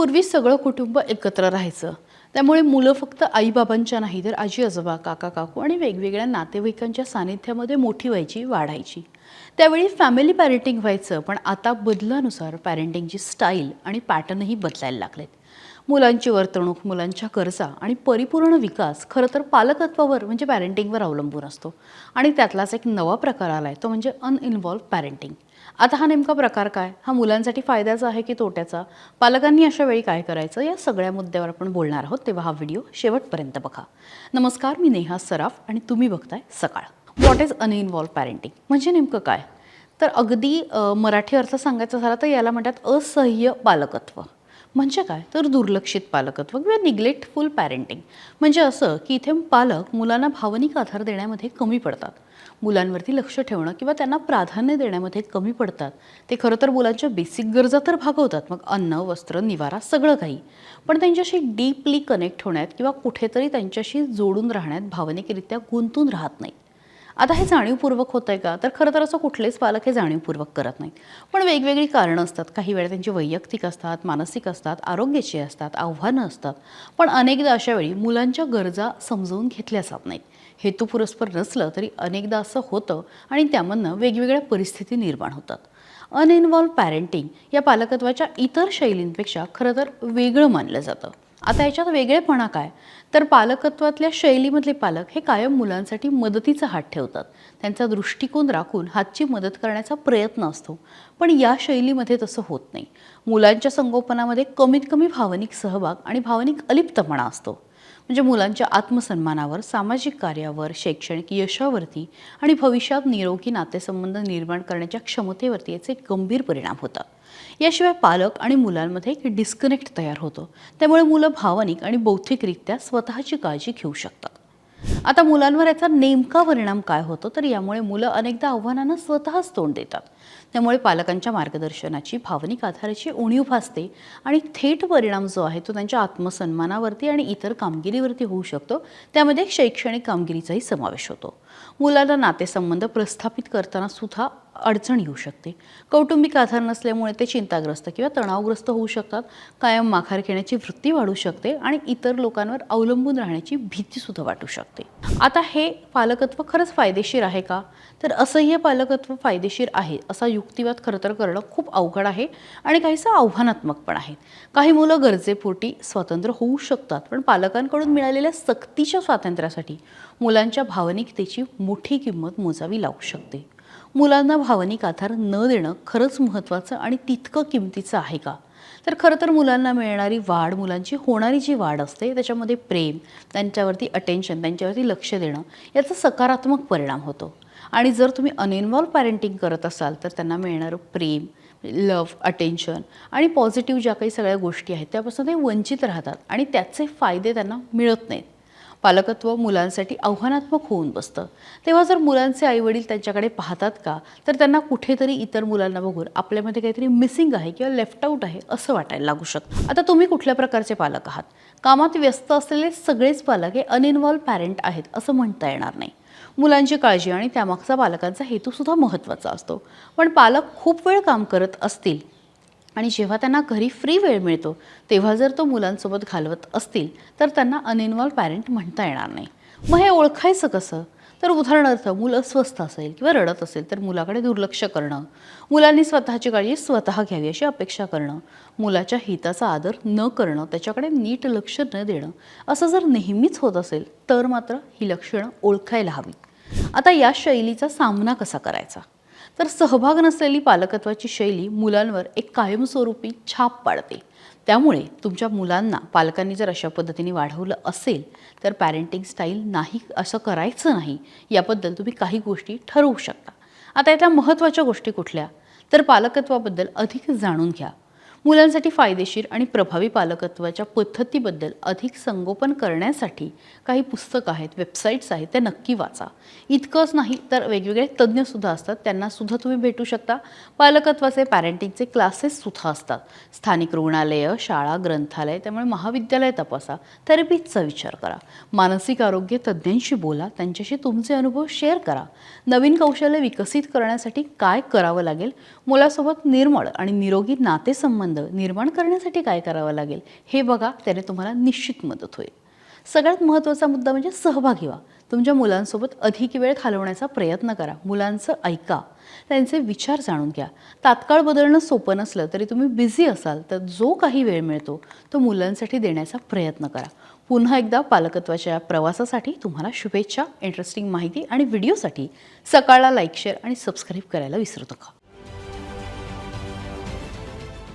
पूर्वी सगळं कुटुंब एकत्र राहायचं. त्यामुळे मुलं फक्त आईबाबांच्या नाही तर आजी आजोबा काका काकू आणि वेगवेगळ्या नातेवाईकांच्या सानिध्यामध्ये मोठी व्हायची वाढायची. त्यावेळी फॅमिली पॅरेंटिंग व्हायचं पण आता बदलानुसार पॅरेंटिंगची स्टाईल आणि पॅटर्नही बदलायला लागलेत. मुलांची वर्तणूक मुलांच्या गरजा आणि परिपूर्ण विकास खरं तर पालकत्वावर म्हणजे पॅरेंटिंगवर अवलंबून असतो. आणि त्यातलाच एक नवा प्रकार आला आहे तो म्हणजे अनइन्व्हॉल्व पॅरेंटिंग आता हा नेमका प्रकार काय? हा मुलांसाठी फायद्याचा आहे की तोट्याचा? पालकांनी अशा वेळी काय करायचं? या सगळ्या मुद्द्यावर आपण बोलणार आहोत तेव्हा हा व्हिडिओ शेवटपर्यंत बघा. नमस्कार मी नेहा सराफ आणि तुम्ही बघताय सकाळ. व्हॉट इज अनइन्व्हॉल्व पॅरेंटिंग म्हणजे नेमकं काय? तर अगदी मराठी अर्थ सांगायचा झाला तर याला म्हणतात असह्य पालकत्व. म्हणजे काय? तर दुर्लक्षित पालकत्व किंवा निग्लेक्टफुल पॅरेंटिंग. म्हणजे असं की इथे पालक मुलांना भावनिक आधार देण्यामध्ये कमी पडतात. मुलांवरती लक्ष ठेवणं किंवा त्यांना प्राधान्य देण्यामध्ये कमी पडतात. ते खरं तर मुलांच्या बेसिक गरजा तर भागवतात मग अन्न वस्त्र निवारा सगळं काही. पण त्यांच्याशी डीपली कनेक्ट होण्यात किंवा कुठेतरी त्यांच्याशी जोडून राहण्यात भावनिकरित्या गुंतून राहत नाहीत. आता हे जाणीवपूर्वक होत आहे का? तर खरं तर असं कुठलेच पालक हे जाणीवपूर्वक करत नाहीत. पण वेगवेगळी कारणं असतात. काही वेळा त्यांची वैयक्तिक असतात मानसिक असतात आरोग्याची असतात आव्हानं असतात. पण अनेकदा अशा वेळी मुलांच्या गरजा समजवून घेतल्या जात नाहीत. हेतुपुरस्पर नसलं तरी अनेकदा असं होतं आणि त्यामधनं वेगवेगळ्या परिस्थिती निर्माण होतात. अनइन्व्हॉल्व पॅरेंटिंग या पालकत्वाच्या इतर शैलींपेक्षा खरं तर वेगळं मानलं जातं. आता याच्यात वेगळेपणा काय? तर पालकत्वातल्या शैलीमधले पालक हे कायम मुलांसाठी मदतीचा हात ठेवतात. त्यांचा दृष्टिकोन राखून हातची मदत करण्याचा प्रयत्न असतो. पण या शैलीमध्ये तसं होत नाही. मुलांच्या संगोपनामध्ये कमीत कमी भावनिक सहभाग आणि भावनिक अलिप्तपणा असतो. म्हणजे मुलांच्या आत्मसन्मानावर सामाजिक कार्यावर शैक्षणिक यशावरती आणि भविष्यात निरोगी नातेसंबंध निर्माण करण्याच्या क्षमतेवरती याचे गंभीर परिणाम होतात. याशिवाय पालक आणि मुलांमध्ये एक डिस्कनेक्ट तयार होतो. त्यामुळे मुलं भावनिक आणि बौद्धिकरित्या स्वतःची काळजी घेऊ शकतात. आता मुलांवर याचा नेमका परिणाम काय होतो? तर यामुळे मुलं अनेकदा आव्हानांना स्वतःच तोंड देतात. त्यामुळे पालकांच्या मार्गदर्शनाची भावनिक आधाराची उणीव भासते आणि थेट परिणाम जो आहे तो त्यांच्या आत्मसन्मानावरती आणि इतर कामगिरीवरती होऊ शकतो. त्यामध्ये शैक्षणिक कामगिरीचाही समावेश होतो. मुलाला नातेसंबंध प्रस्थापित करताना सुद्धा अडचण येऊ शकते. कौटुंबिक आधार नसल्यामुळे ते चिंताग्रस्त किंवा तणावग्रस्त होऊ शकतात. कायम माघार घेण्याची वृत्ती वाढू शकते आणि इतर लोकांवर अवलंबून राहण्याची भीतीसुद्धा वाटू शकते. आता हे पालकत्व खरंच फायदेशीर आहे का? तर असह्य पालकत्व फायदेशीर आहे. असा युक्तिवाद खरं तर करणं खूप अवघड आहे आणि काहीसं आव्हानात्मक पण आहे काही मुलं गरजेपोटी स्वतंत्र होऊ शकतात पण पालकांकडून मिळालेल्या सक्तीच्या स्वातंत्र्यासाठी मुलांच्या भावनिकतेची मोठी किंमत मोजावी लागू शकते. मुलांना भावनिक आधार न देणं खरंच महत्त्वाचं आणि तितकं किमतीचं आहे का? तर खरं तर मुलांना मिळणारी वाढ मुलांची होणारी जी वाढ असते त्याच्यामध्ये प्रेम त्यांच्यावरती अटेन्शन त्यांच्यावरती लक्ष देणं याचा सकारात्मक परिणाम होतो. आणि जर तुम्ही अनइन्व्हॉल्व पॅरेंटिंग करत असाल तर त्यांना मिळणारं प्रेम लव अटेन्शन आणि पॉझिटिव्ह ज्या काही सगळ्या गोष्टी आहेत त्यापासून ते वंचित राहतात आणि त्याचे फायदे त्यांना मिळत नाहीत. पालकत्व मुलांसाठी आव्हानात्मक होऊन बसतं. तेव्हा जर मुलांचे आईवडील त्यांच्याकडे पाहतात का तर त्यांना कुठेतरी इतर मुलांना बघून आपल्यामध्ये काहीतरी मिसिंग आहे किंवा लेफ्ट आऊट आहे असं वाटायला लागू शकतं. आता तुम्ही कुठल्या प्रकारचे पालक आहात? कामात व्यस्त असलेले सगळेच पालक हे अनइन्व्हॉल्व पॅरेंट आहेत असं म्हणता येणार नाही. मुलांची काळजी आणि त्यामागचा पालकांचा हेतूसुद्धा महत्त्वाचा असतो. पण पालक खूप वेळ काम करत असतील आणि जेव्हा त्यांना घरी फ्री वेळ मिळतो तेव्हा जर तो मुलांसोबत घालवत असतील तर त्यांना अनइन्वॉल्व पॅरेंट म्हणता येणार नाही. मग हे ओळखायचं कसं? तर उदाहरणार्थ मुलं अस्वस्थ असेल किंवा रडत असेल तर मुलाकडे दुर्लक्ष करणं. मुलांनी स्वतःची काळजी स्वतः घ्यावी अशी अपेक्षा करणं. मुलाच्या हिताचा आदर न करणं त्याच्याकडे नीट लक्ष न देणं असं जर नेहमीच होत असेल तर मात्र ही लक्षणं ओळखायला हवी. आता या शैलीचा सामना कसा करायचा? तर सहभाग नसलेली पालकत्वाची शैली मुलांवर एक कायमस्वरूपी छाप पाडते. त्यामुळे तुमच्या मुलांना पालकांनी जर अशा पद्धतीने वाढवलं असेल तर पॅरेंटिंग स्टाईल नाही असं करायचं नाही याबद्दल तुम्ही काही गोष्टी ठरवू शकता. आता यातल्या महत्त्वाच्या गोष्टी कुठल्या? तर पालकत्वाबद्दल अधिक जाणून घ्या. मुलांसाठी फायदेशीर आणि प्रभावी पालकत्वाच्या पद्धतीबद्दल अधिक संगोपन करण्यासाठी काही पुस्तकं आहेत वेबसाईट्स आहेत त्या नक्की वाचा. इतकंच नाही तर वेगवेगळे तज्ज्ञसुद्धा असतात. त्यांनासुद्धा तुम्ही भेटू शकता. पालकत्वाचे पॅरेंटिंगचे क्लासेससुद्धा असतात. स्थानिक रुग्णालयं शाळा ग्रंथालय त्यामुळे महाविद्यालय तपासा. थेरपीचा विचार करा. मानसिक आरोग्य तज्ज्ञांशी बोला. त्यांच्याशी तुमचे अनुभव शेअर करा. नवीन कौशल्य विकसित करण्यासाठी काय करावं लागेल? मुलासोबत निर्मळ आणि निरोगी नातेसंबंध आनंद निर्माण करण्यासाठी काय करावं लागेल हे बघा त्याने तुम्हाला निश्चित मदत होईल. सगळ्यात महत्त्वाचा मुद्दा म्हणजे सहभागी व्हा तुमच्या मुलांसोबत अधिक वेळ घालवण्याचा प्रयत्न करा. मुलांचं ऐका. त्यांचे विचार जाणून घ्या. तात्काळ बदलणं सोपं नसलं तरी तुम्ही बिझी असाल तर जो काही वेळ मिळतो तो मुलांसाठी देण्याचा प्रयत्न करा. पुन्हा एकदा पालकत्वाच्या प्रवासासाठी तुम्हाला शुभेच्छा इंटरेस्टिंग माहिती आणि व्हिडिओसाठी सकाळला लाईक शेअर आणि सबस्क्राईब करायला विसरू नका.